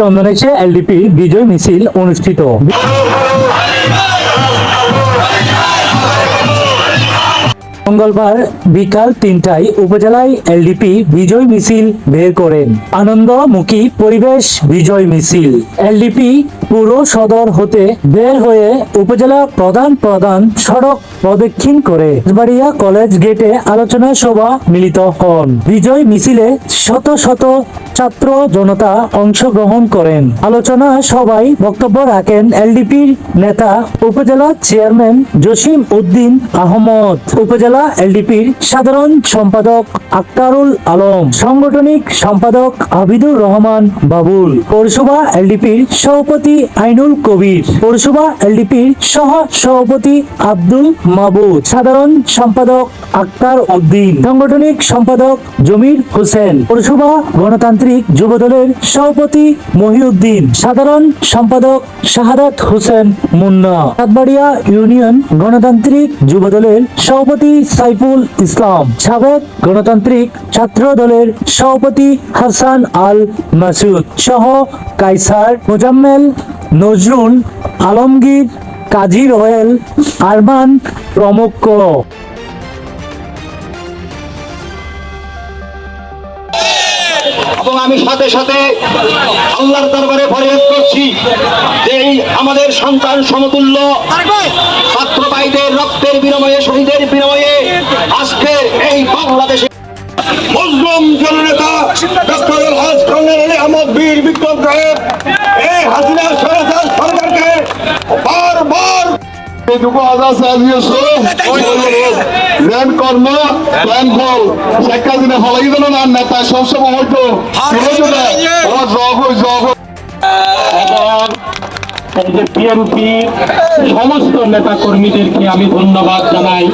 চন্দনেশে LDP বিজয় মিছিল অনুষ্ঠিত। মঙ্গলবার বিকাল তিনটায় উপজেলায় এলডিপি বিজয় মিছিল বের করেন। আনন্দমুখী পরিবেশ বিজয় মিছিল। এলডিপি পুরো সদর হতে বের হয়ে উপজেলা প্রধান প্রধান সড়ক প্রদক্ষিণ করে বাড়িয়া কলেজ গেটে আলোচনা সভা মিলিত হন। বিজয় মিছিলে শত শত ছাত্র জনতা অংশগ্রহণ করেন। আলোচনা সভায় বক্তব্য রাখেন এলডিপির নেতা উপজেলা চেয়ারম্যান জসিম উদ্দিন আহমদ। উপজেলা এলডিপির সাধারণ সম্পাদক আক্তারুল আলম। সাংগঠনিক সম্পাদক আবিদুর রহমান বাবুল। পৌরসভা এলডিপির সভাপতি আইনুল কবির। পৌরসভা এলডিপির সহ সভাপতি আব্দুল মাবুদ সাধারণ সম্পাদক আক্তার উদ্দিন। সাংগঠনিক সম্পাদক জমির হোসেন। পৌরসভা গণতান্ত্রিক যুবদলের সভাপতি মহিউদ্দিন। সাধারণ সম্পাদক শাহাদাত হোসেন মুন্না। সাতবাড়িয়া ইউনিয়ন গণতান্ত্রিক যুবদলের সভাপতি সাইফুল ইসলাম। সাবেক গণতান্ত্রিক ছাত্র দলের সভাপতি হাসান আল মাসুদ। সহ কাইসার মোজাম্মেল নজরুল আলমগীর কাজী রয়েল আরমান প্রমুখ এবং আমি সাথে সাথে আল্লাহর দরবারে ফরিয়াদ করছি যে এই আমাদের সন্তান সমতুল্য ছাত্র ভাইদের রক্তের বিনিময়ে, শহীদের বিনিময়ে আজকের এই বাংলাদেশে মজলুম জননেতা ডক্টর আহমদ বীর বিক্রম সাহেব, এই হাসিনা কর্ম প্ল্যান ফল শেখ হাসিনা ফলাই দিল না? নেতা সবসময় হয়তো সমস্ত নেতা কর্মীদেরকে আমি ধন্যবাদ জানাই।